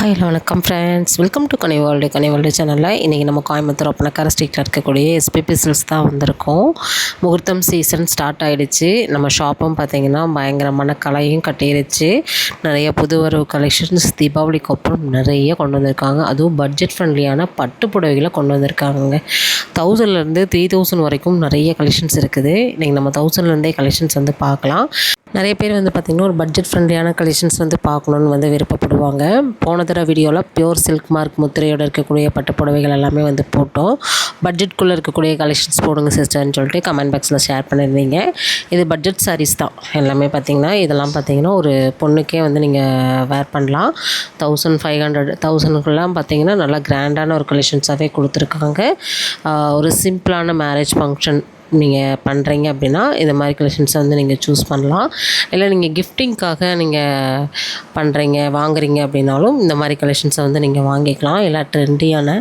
Hi hello வணக்கம் friends welcome to Kani world Kani world சேனலில் இன்றைக்கி நம்ம கோயம்புத்தூர் ஒப்பனக்கார ஸ்ட்ரீட்டில் இருக்கக்கூடிய எஸ்பிபி சில்ஸ் தான் வந்திருக்கோம். முகூர்த்தம் சீசன் ஸ்டார்ட் ஆகிடுச்சு நம்ம ஷாப்பும் பார்த்திங்கன்னா பயங்கரமான கலையும் கட்டிடுச்சு நிறைய புது வரவு கலெக்ஷன்ஸ் தீபாவளிக்கு அப்புறம் நிறைய கொண்டு வந்திருக்காங்க. அதுவும் பட்ஜெட் ஃப்ரெண்ட்லியான பட்டு புடவைகளை கொண்டு வந்திருக்காங்க தௌசண்ட்லேருந்து த்ரீ தௌசண்ட் வரைக்கும் நிறைய கலெக்ஷன்ஸ் இருக்குது. இன்றைக்கி நம்ம தௌசண்ட்லேருந்தே கலெக்ஷன்ஸ் வந்து பார்க்கலாம். நிறைய பேர் வந்து பார்த்திங்கன்னா ஒரு பட்ஜெட் ஃப்ரெண்ட்லியான கலெக்ஷன்ஸ் வந்து பார்க்கணுன்னு வந்து விருப்பப்படுவாங்க. போன தடவை வீடியோவில் பியூர் சில்க் மார்க் முத்திரையோடு இருக்கக்கூடிய பட்டு புடவைகள் எல்லாமே வந்து போட்டோம். பட்ஜெட்குள்ளே இருக்கக்கூடிய கலெக்ஷன்ஸ் போடுங்க சிஸ்டர்னு சொல்லிட்டு கமெண்ட் பாக்ஸில் ஷேர் பண்ணியிருந்தீங்க இது பட்ஜெட் சாரீஸ் தான். எல்லாமே பார்த்திங்கன்னா இதெல்லாம் பார்த்திங்கன்னா ஒரு பொண்ணுக்கே வந்து நீங்கள் வேர் பண்ணலாம். தௌசண்ட் ஃபைவ் ஹண்ட்ரட் தௌசண்ட்குலாம் பார்த்திங்கன்னா நல்லா கிராண்டான ஒரு கலெக்ஷன்ஸாகவே கொடுத்துருக்காங்க. ஒரு சிம்பிளான மேரேஜ் ஃபங்க்ஷன் நீங்கள் பண்ணுறீங்க அப்படின்னா இந்த மாதிரி கலெக்ஷன்ஸை வந்து நீங்கள் சூஸ் பண்ணலாம். இல்லை நீங்கள் கிஃப்டிங்க்காக நீங்கள் பண்ணுறீங்க வாங்குறீங்க அப்படின்னாலும் இந்த மாதிரி கலெக்ஷன்ஸை வந்து நீங்கள் வாங்கிக்கலாம். இல்லை ட்ரெண்டியான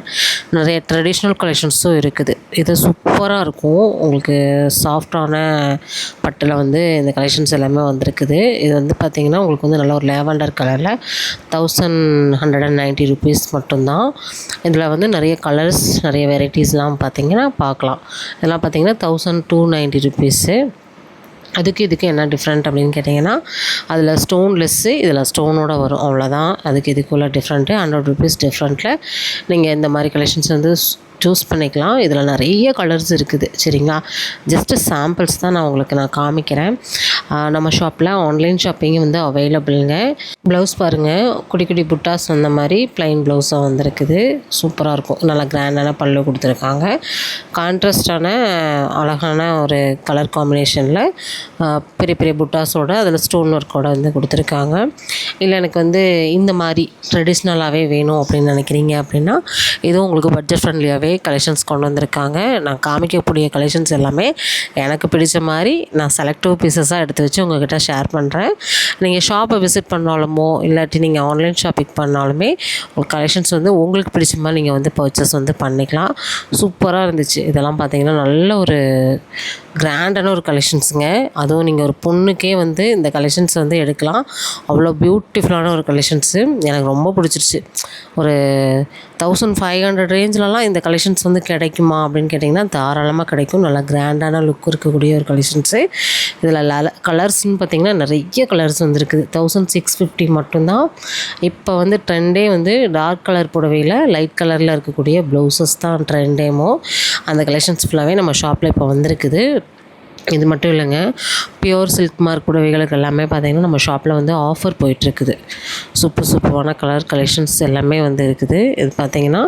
நிறைய ட்ரெடிஷ்னல் கலெக்ஷன்ஸும் இருக்குது. இது சூப்பராக இருக்கும். உங்களுக்கு சாஃப்டான பட்டில் வந்து இந்த கலெக்ஷன்ஸ் எல்லாமே வந்திருக்குது. இது வந்து பார்த்திங்கன்னா உங்களுக்கு வந்து நல்ல ஒரு லேவண்டர் கலரில் thousand hundred and ninety rupees மட்டும்தான். இதில் வந்து நிறைய கலர்ஸ் நிறைய வெரைட்டிஸ்லாம் பார்த்திங்கன்னா பார்க்கலாம் இதெல்லாம் பார்த்திங்கன்னா தௌசண்ட் டூ நைன்ட்டி ருபீஸு அதுக்கு இதுக்கு என்ன டிஃப்ரெண்ட் அப்படின்னு கேட்டிங்கன்னா அதில் ஸ்டோன்லெஸ்ஸு இதில் ஸ்டோனோட வரும். அவ்வளோதான் அதுக்கு இதுக்குள்ள டிஃப்ரெண்ட்டு ஹண்ட்ரட் ருபீஸ் டிஃப்ரெண்ட்டில் நீங்கள் இந்த மாதிரி கலெக்ஷன்ஸ் வந்து சூஸ் பண்ணிக்கலாம். இதில் நிறைய கலர்ஸ் இருக்குது. சரிங்களா? ஜஸ்ட்டு சாம்பிள்ஸ் தான் நான் உங்களுக்கு நான் காமிக்கிறேன். நம்ம ஷாப்பில் ஆன்லைன் ஷாப்பிங் வந்து அவைலபிளுங்க ப்ளவுஸ் பாருங்கள் குடி குடி புட்டாஸ் அந்த மாதிரி ப்ளைன் ப்ளவுஸாக வந்திருக்குது. சூப்பராக இருக்கும். நல்லா கிராண்டான பல்லு கொடுத்துருக்காங்க. கான்ட்ராஸ்டான அழகான ஒரு கலர் காம்பினேஷனில் பெரிய பெரிய புட்டாஸோட அதில் ஸ்டோன் ஒர்க்கோட வந்து கொடுத்துருக்காங்க. இல்லை எனக்கு வந்து இந்த மாதிரி ட்ரெடிஷ்னலாகவே வேணும் அப்படின்னு நினைக்கிறீங்க அப்படின்னா இதுவும் உங்களுக்கு பட்ஜெட் ஃப்ரெண்ட்லியாகவே நிறைய கலெக்ஷன்ஸ் கொண்டு வந்திருக்காங்க. நான் காமிக்கக்கூடிய கலெக்ஷன்ஸ் எல்லாமே எனக்கு பிடிச்ச மாதிரி நான் செலக்டிவ் பீசஸாக எடுத்து வச்சு உங்கள்கிட்ட ஷேர் பண்ணுறேன் நீங்கள் ஷாப்பை விசிட் பண்ணாலுமோ இல்லாட்டி நீங்கள் ஆன்லைன் ஷாப்பிங் பண்ணாலுமே உங்கள் கலெக்ஷன்ஸ் வந்து உங்களுக்கு பிடிச்ச மாதிரி நீங்கள் வந்து பர்ச்சேஸ் வந்து பண்ணிக்கலாம். சூப்பராக இருந்துச்சு. இதெல்லாம் பார்த்தீங்கன்னா நல்ல ஒரு கிராண்டான ஒரு கலெக்ஷன்ஸுங்க அதுவும் நீங்கள் ஒரு பொண்ணுக்கே வந்து இந்த கலெக்ஷன்ஸ் வந்து எடுக்கலாம். அவ்வளோ பியூட்டிஃபுல்லான ஒரு கலெக்ஷன்ஸு எனக்கு ரொம்ப பிடிச்சிருச்சு. ஒரு தௌசண்ட் ஃபைவ் ஹண்ட்ரட் ரேஞ்சிலலாம் இந்த கலெக்ஷன் கலெக்ஷன்ஸ் வந்து கிடைக்குமா அப்படின்னு கேட்டிங்கன்னா தாராளமாக கிடைக்கும். நல்லா கிராண்டான லுக் இருக்கக்கூடிய ஒரு கலெக்ஷன்ஸு இதில் லல கலர்ஸ்னு பார்த்திங்கன்னா நிறைய கலர்ஸ் வந்துருக்குது. தௌசண்ட் சிக்ஸ் ஃபிஃப்டி மட்டும்தான். இப்போ வந்து ட்ரெண்டே வந்து டார்க் கலர் புடவையில் லைட் கலரில் இருக்கக்கூடிய ப்ளவுசஸ் தான் ட்ரெண்டேமோ அந்த கலெக்ஷன்ஸ் ஃபுல்லாகவே நம்ம ஷாப்பில் இப்போ வந்திருக்குது. இது மட்டும் இல்லைங்க. பியோர் சில்க் மார்க் புடவைகளுக்கு எல்லாமே பார்த்திங்கன்னா நம்ம ஷாப்பில் வந்து ஆஃபர் போயிட்டுருக்குது. சூப்பர் சூப்பரான கலர் கலெக்ஷன்ஸ் எல்லாமே வந்து இருக்குது. இது பார்த்திங்கன்னா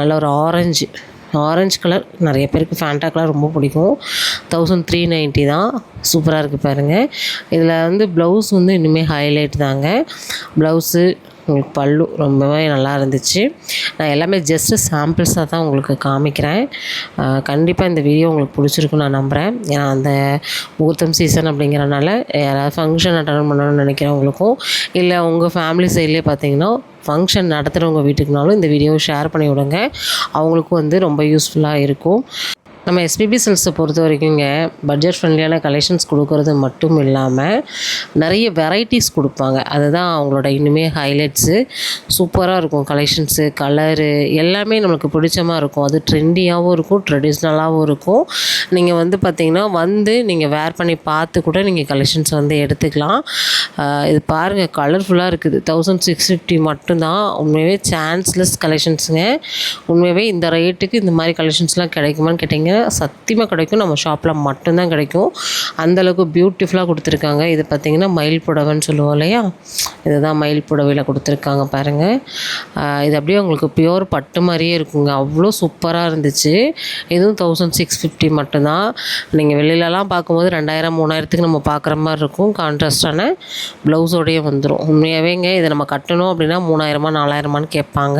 நல்ல ஒரு ஆரஞ்சு ஆரஞ்சு கலர் நிறைய பேருக்கு ஃபேண்டா கலர் ரொம்ப பிடிக்கும். தௌசண்ட் த்ரீ நைன்ட்டி தான். சூப்பராக இருக்குது பாருங்கள் இதில் வந்து ப்ளவுஸ் வந்து இன்னுமே ஹைலைட் தாங்க. ப்ளவுஸு உங்களுக்கு பல்லு ரொம்பவே நல்லா இருந்துச்சு. நான் எல்லாமே ஜஸ்ட்டு சாம்பிள்ஸாக தான் உங்களுக்கு காமிக்கிறேன். கண்டிப்பாக இந்த வீடியோ உங்களுக்கு பிடிச்சிருக்குன்னு நான் நம்புகிறேன் ஏன்னா அந்த முகூர்த்தம் சீசன் அப்படிங்கிறனால யாராவது ஃபங்க்ஷன் அட்டன் பண்ணணும்னு நினைக்கிறவங்களுக்கும் இல்லை உங்கள் ஃபேமிலி சைட்லேயே பார்த்தீங்கன்னா ஃபங்க்ஷன் நடத்துகிறவங்க வீட்டுக்குனாலும் இந்த வீடியோவை ஷேர் பண்ணி விடுங்க. அவங்களுக்கும் வந்து ரொம்ப யூஸ்ஃபுல்லாக இருக்கும். நம்ம எஸ்பிபி செல்ஸை பொறுத்த வரைக்குங்க பட்ஜெட் ஃப்ரெண்ட்லியான கலெக்ஷன்ஸ் கொடுக்கறது மட்டும் இல்லாமல் நிறைய வெரைட்டிஸ் கொடுப்பாங்க. அதுதான் அவங்களோட இன்னுமே ஹைலைட்ஸு சூப்பராக இருக்கும் கலெக்ஷன்ஸு கலரு எல்லாமே நம்மளுக்கு பிடிச்சமாக இருக்கும். அது ட்ரெண்டியாகவும் இருக்கும் ட்ரெடிஷ்னலாகவும் இருக்கும். நீங்கள் வந்து பார்த்திங்கன்னா வந்து நீங்கள் வேர் பண்ணி பார்த்து கூட நீங்கள் கலெக்ஷன்ஸ் வந்து எடுத்துக்கலாம். இது பாருங்கள் கலர்ஃபுல்லாக இருக்குது. தௌசண்ட் சிக்ஸ் ஃபிஃப்டி மட்டும்தான். உண்மையாகவே சான்ஸ்லெஸ் கலெக்ஷன்ஸுங்க உண்மையாகவே இந்த ரேட்டுக்கு இந்த மாதிரி கலெக்ஷன்ஸ்லாம் கிடைக்குமான்னு கேட்டிங்க சத்தியமாக கிடைக்கும். நம்ம ஷாப்பில் மட்டும்தான் கிடைக்கும். அந்தளவுக்கு பியூட்டிஃபுல்லாக கொடுத்துருக்காங்க. இது பார்த்திங்கன்னா மயில் புடவைன்னு சொல்லுவோம் இல்லையா? இதுதான் மயில் புடவையில் கொடுத்துருக்காங்க பாருங்கள் இது அப்படியே உங்களுக்கு பியோர் பட்டு மாதிரியே இருக்குங்க. அவ்வளோ சூப்பராக இருந்துச்சு. இதுவும் தௌசண்ட் சிக்ஸ் ஃபிஃப்டி மட்டும்தான். நீங்கள் வெளியிலலாம் பார்க்கும்போது ரெண்டாயிரம் மூணாயிரத்துக்கு நம்ம பார்க்குற மாதிரி இருக்கும். கான்ட்ராஸ்டான ப்ளவுஸோடையே வந்துடும் உண்மையாகவேங்க இதை நம்ம கட்டணும் அப்படின்னா மூணாயிரமா நாலாயிரமான்னு கேட்பாங்க.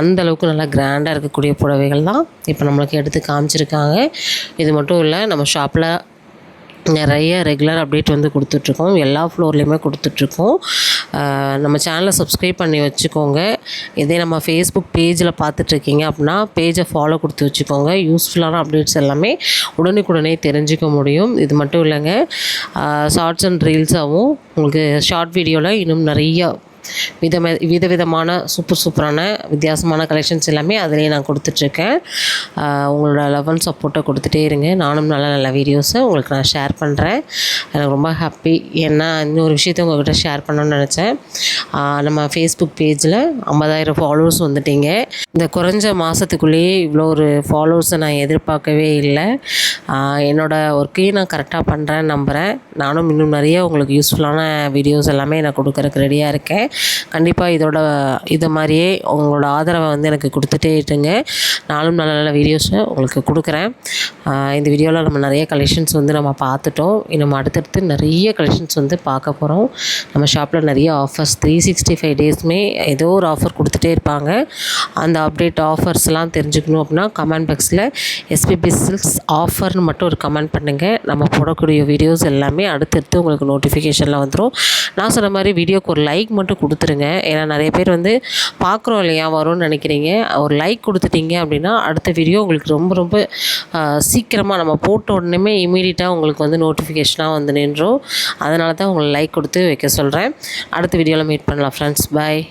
அந்தளவுக்கு நல்லா கிராண்டாக இருக்கக்கூடிய புடவைகள் தான் இப்போ நம்மளுக்கு எடுத்து காமிச்சிருக்கு கொடுத்துட்ருக்காங்க இது மட்டும் இல்லை நம்ம ஷாப்பில் நிறைய ரெகுலர் அப்டேட் வந்து கொடுத்துட்ருக்கோம். எல்லா ஃப்ளோர்லேயுமே கொடுத்துட்ருக்கோம். நம்ம சேனலை சப்ஸ்கிரைப் பண்ணி வச்சுக்கோங்க. இதே நம்ம ஃபேஸ்புக் பேஜில் பார்த்துட்ருக்கீங்க அப்படின்னா பேஜை ஃபாலோ கொடுத்து வச்சுக்கோங்க. யூஸ்ஃபுல்லான அப்டேட்ஸ் எல்லாமே உடனுக்குடனே தெரிஞ்சுக்க முடியும். இது மட்டும் இல்லைங்க. ஷார்ட்ஸ் அண்ட் ரீல்ஸாகவும் உங்களுக்கு ஷார்ட் வீடியோவில் இன்னும் நிறைய விதம விதவிதமான சூப்பர் சூப்பரான வித்தியாசமான கலெக்ஷன்ஸ் எல்லாமே அதிலேயே நான் கொடுத்துட்ருக்கேன். உங்களோட லவ் அண்ட் சப்போர்ட்டை கொடுத்துட்டே இருங்க. நானும் நல்ல நல்ல வீடியோஸை உங்களுக்கு நான் ஷேர் பண்ணுறேன் எனக்கு ரொம்ப ஹாப்பி ஏன்னா இன்னொரு விஷயத்தை உங்கள்கிட்ட ஷேர் பண்ணணும்னு நினச்சேன். நம்ம ஃபேஸ்புக் பேஜில் ஐம்பதாயிரம் ஃபாலோவர்ஸ் வந்துட்டீங்க. இந்த குறைஞ்ச மாதத்துக்குள்ளேயே இவ்வளோ ஒரு ஃபாலோவர்ஸை நான் எதிர்பார்க்கவே இல்லை. என்னோடய என்னோட ஒர்க்கையும் நான் கரெக்டாக பண்ணுறேன்னு நம்புகிறேன் நானும் இன்னும் நிறைய உங்களுக்கு யூஸ்ஃபுல்லான வீடியோஸ் எல்லாமே நான் கொடுக்குறக்கு ரெடியாக இருக்கேன். கண்டிப்பாக இதோட இதை மாதிரியே உங்களோட ஆதரவை வந்து எனக்கு கொடுத்துட்டே இருங்க. நானும் நல்ல நல்ல வீடியோஸை உங்களுக்கு கொடுக்குறேன். இந்த வீடியோவில் நம்ம நிறைய கலெக்ஷன்ஸ் வந்து நம்ம பார்த்துட்டோம். இன்னும் அடுத்தடுத்து நிறைய கலெக்ஷன்ஸ் வந்து பார்க்க போகிறோம் நம்ம ஷாப்பில் நிறைய ஆஃபர்ஸ் த்ரீ சிக்ஸ்டி ஃபைவ் டேஸுமே ஏதோ ஒரு ஆஃபர் கொடுத்துட்டே இருப்பாங்க. அந்த அப்டேட் ஆஃபர்ஸ்லாம் தெரிஞ்சுக்கணும் அப்படின்னா கமெண்ட் பாக்ஸில் எஸ்பிபி சில்க்ஸ் ஆஃபர்னு மட்டும் ஒரு கமெண்ட் பண்ணுங்கள் நம்ம போடக்கூடிய வீடியோஸ் எல்லாமே அடுத்தடுத்து உங்களுக்கு நோட்டிஃபிகேஷனில் வந்துடும் நான் சொன்ன மாதிரி வீடியோக்கு ஒரு லைக் மட்டும் கொடுத்துருங்க. ஏன்னா நிறைய பேர் வந்து பார்க்குறோம் இல்லையா வரும்னு நினைக்கிறீங்க. ஒரு லைக் கொடுத்துட்டீங்க அப்படின்னா அடுத்த வீடியோ உங்களுக்கு ரொம்ப ரொம்ப சீக்கிரமாக நம்ம போட்ட உடனே இமீடியட்டாக உங்களுக்கு வந்து நோட்டிஃபிகேஷனாக வந்து நின்றோம். அதனால தான் உங்களுக்கு லைக் கொடுத்து வைக்க சொல்கிறேன் அடுத்த வீடியோவில் மீட் பண்ணலாம் ஃப்ரெண்ட்ஸ் பாய்